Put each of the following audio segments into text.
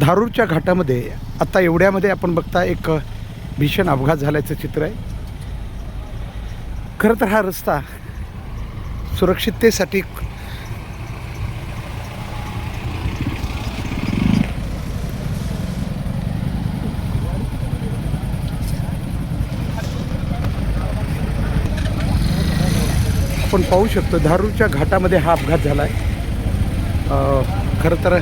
धारूरच्या घाटामध्ये आत्ता एवढ्यामध्ये आपण बघता एक भीषण अपघात झाल्याचं चित्र आहे. खरं तर हा रस्ता सुरक्षिततेसाठी आपण पाहू शकतो धारूरच्या घाटामध्ये हा अपघात झाला आहे खरं तर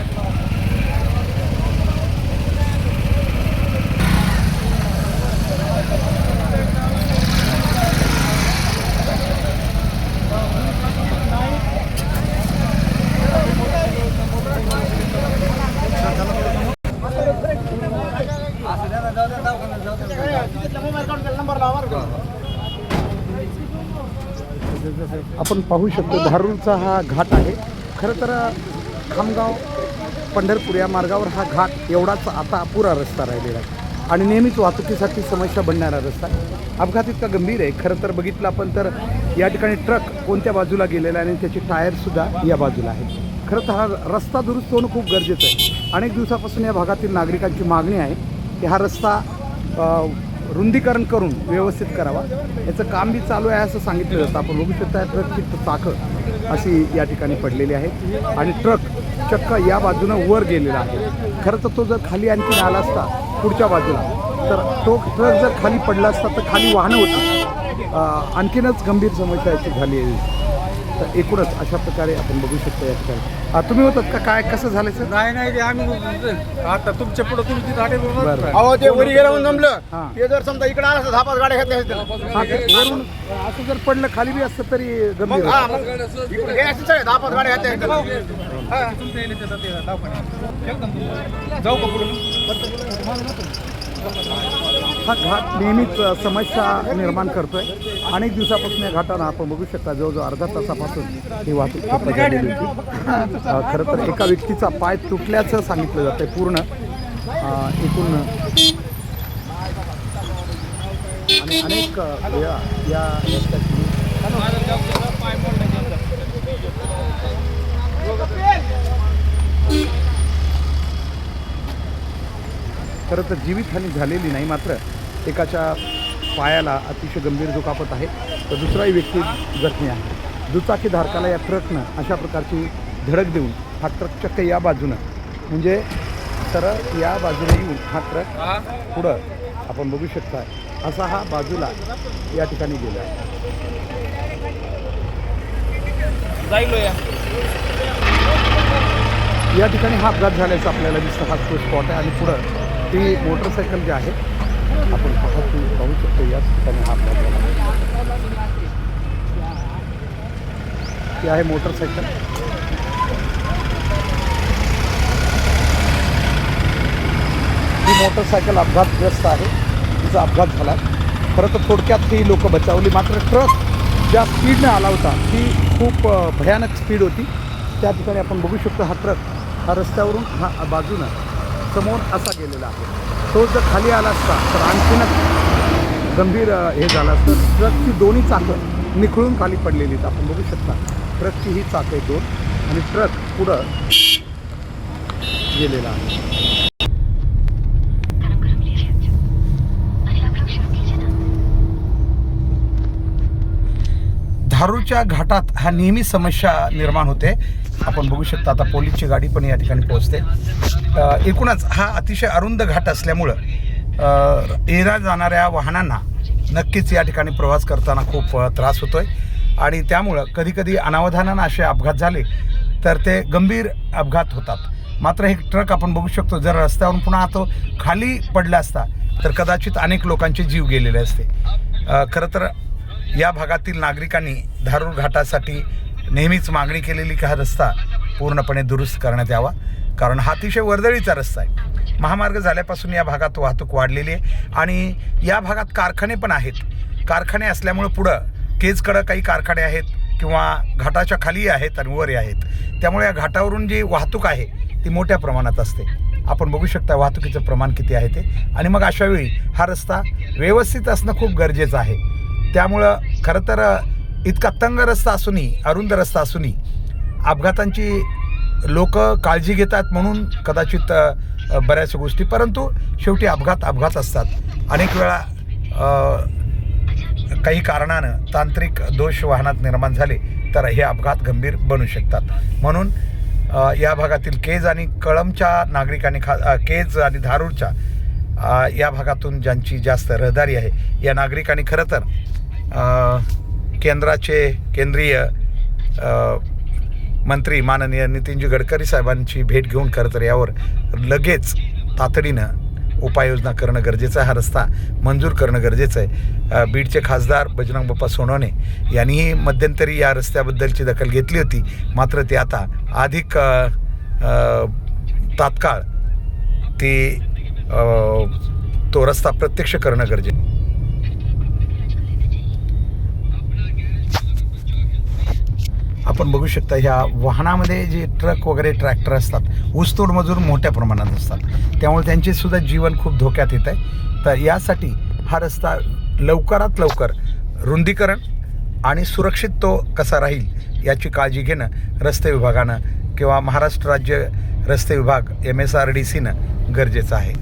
आपण पाहू शकतो धारूरचा हा घाट आहे. खरं तर खामगाव पंढरपूर या मार्गावर हा घाट एवढाच आता अपुरा रस्ता राहिलेला आहे. आणि नेहमीच वाहतुकीसाठी समस्या बनणारा रस्ता आहे. अपघात इतका गंभीर आहे. खरं तर बघितलं आपण तर या ठिकाणी ट्रक कोणत्या बाजूला गेलेला आहे आणि त्याचे टायरसुद्धा या बाजूला आहेत खरं तर हा रस्ता दुरुस्त होणं खूप गरजेचं आहे. अनेक दिवसापासून या भागातील नागरिकांची मागणी आहे की हा रस्ता रुंदीकरण करून व्यवस्थित करावा. याचं काम बी चालू आहे असं सांगितलं जातं. आपण बघू शकता ट्रकची चाकं अशी या ठिकाणी पडलेली आहे आणि ट्रक चक्क या बाजूनं वर गेलेला आहे. खरं तर तो जर खाली आणखी आला असता पुढच्या बाजूला तर तो ट्रक जर खाली पडला असता तर खाली वाहनं होती. आणखीनच गंभीर समस्या याची झाली आहे. तर एकूणच अशा प्रकारे आपण बघू शकतो या ठिकाणी. अं, तुम्ही होतात का काय कसं झालं सर नाही नाही ते आम्ही आता तुमच्यापुढे तुमची गाडी बरं. अहो ते वरी गेलं म्हणून जमलं हां. ते जर समजा इकडे आलं असतं दहा पाच गाड्या घेतल्या असत्या. हा, ते वरून असं जर पडलं खाली बी असतं तरी गंभीर मग हा होतं. मग इकडे हे दहा पाच गाड्या घेतल्या असत्या. हा. जाऊ का पुढे हा घाट नेहमीच समस्या निर्माण करतो आहे अनेक दिवसापासून या घाटाला आपण बघू शकता जवळजवळ अर्धा तासापासून ही वाहतूक झालेली होती खरं तर एका व्यक्तीचा पाय तुटल्याचं सांगितलं जातंय पूर्ण. एकूण आणि अनेक अ, या या रस्त्याची खरं तर जीवितहानी झालेली नाही मात्र एकाच्या पायाला अतिशय गंभीर दुखापत आहे. तर दुसराही व्यक्ती जखमी आहे. दुचाकीधारकाला या ट्रकनं अशा प्रकारची धडक देऊन हा ट्रक चक्क या बाजूनं म्हणजे सरळ या बाजूने येऊन हा ट्रक पुढं आपण बघू शकता असा हा बाजूला या ठिकाणी गेला आहे. जाईल या या ठिकाणी हा अपघात झाल्याचं आपल्याला दिसतं हा तो स्पॉट आहे आणि पुढं ती मोटरसायकल जी आहे आपण पाहतो पाहू शकतो याच ठिकाणी हा अपघात झाला ती आहे मोटरसायकल. ही मोटरसायकल अपघातग्रस्त आहे. तिचा अपघात झाला. खरं तर थोडक्यात ती लोकं बचावली. मात्र ट्रक ज्या स्पीडनं आला होता ती खूप भयानक स्पीड होती. त्या ठिकाणी आपण बघू शकतो हा ट्रक. हा रस्त्यावरून हा बाजूनं समोर असा गेलेला आहे. तो जर खाली आला असता तर आणखीनच गंभीर हे झालं असतं. ट्रकची दोन्ही चाकं निखळून खाली पडलेली आहेत. आपण बघू शकता ट्रकची ही चाकं आहे दोन आणि ट्रक पुढं गेलेला आहे. धारूच्या घाटात हा नेहमी समस्या निर्माण होते. आपण बघू शकता आता पोलीसची गाडी पण या ठिकाणी पोहोचते. एकूणच हा अतिशय अरुंद घाट असल्यामुळं येरा जाणाऱ्या वाहनांना नक्कीच या ठिकाणी प्रवास करताना खूप त्रास होतो आहे आणि त्यामुळं कधीकधी अनावधानानं असे अपघात झाले तर ते गंभीर अपघात होतात. मात्र हे ट्रक आपण बघू शकतो जर रस्त्यावरून पुन्हा तो खाली पडला असता तर कदाचित अनेक लोकांचे जीव गेलेले असते. खरं तर या भागातील नागरिकांनी धारूर घाटासाठी नेहमीच मागणी केलेली की हा रस्ता पूर्णपणे दुरुस्त करण्यात यावा? कारण हा अतिशय वर्दळीचा रस्ता आहे. महामार्ग झाल्यापासून या भागात वाहतूक वाढलेली आहे आणि या भागात कारखाने पण आहेत. कारखाने असल्यामुळं पुढं केजकडं काही कारखाने आहेत किंवा घाटाच्या खाली आहेत आणि वर आहेत. त्यामुळे या घाटावरून जी वाहतूक आहे ती मोठ्या प्रमाणात असते. आपण बघू शकता वाहतुकीचं प्रमाण किती आहे ते. आणि मग अशावेळी हा रस्ता व्यवस्थित असणं खूप गरजेचं आहे. त्यामुळं खरं तर इतका तंग रस्ता असूनही अरुंद रस्ता असूनही अपघातांची लोक काळजी घेतात म्हणून कदाचित बऱ्याच गोष्टी. परंतु शेवटी अपघात अपघात असतात. अनेक वेळा काही कारणानं तांत्रिक दोष वाहनात निर्माण झाले तर हे अपघात गंभीर बनू शकतात. म्हणून या भागातील केज आणि कळमच्या नागरिकांनी खा केज आणि धारूरच्या या भागातून ज्यांची जास्त रहदारी आहे या नागरिकांनी खरं तर केंद्राचे केंद्रीय मंत्री माननीय नितीनजी गडकरी साहेबांची भेट घेऊन खरं तर यावर लगेच तातडीनं उपाययोजना करणं गरजेचं आहे. हा रस्ता मंजूर करणं गरजेचं आहे. बीडचे खासदार बजरंग बाप्पा सोनवणे यांनीही मध्यंतरी या रस्त्याबद्दलची दखल घेतली होती. मात्र ते आता अधिक तात्काळ ती तो रस्ता प्रत्यक्ष करणं गरजेचं आहे. आपण बघू शकता ह्या वाहनामध्ये जे ट्रक वगैरे ट्रॅक्टर असतात ऊसतोड मजूर मोठ्या प्रमाणात असतात. त्यामुळे त्यांचे सुद्धा जीवन खूप धोक्यात येत आहे. तर यासाठी हा रस्ता लवकरात लवकर रुंदीकरण आणि सुरक्षित तो कसा राहील याची काळजी घेणं रस्ते विभागानं किंवा महाराष्ट्र राज्य रस्ते विभाग एम एस आर डी सीनं गरजेचं आहे.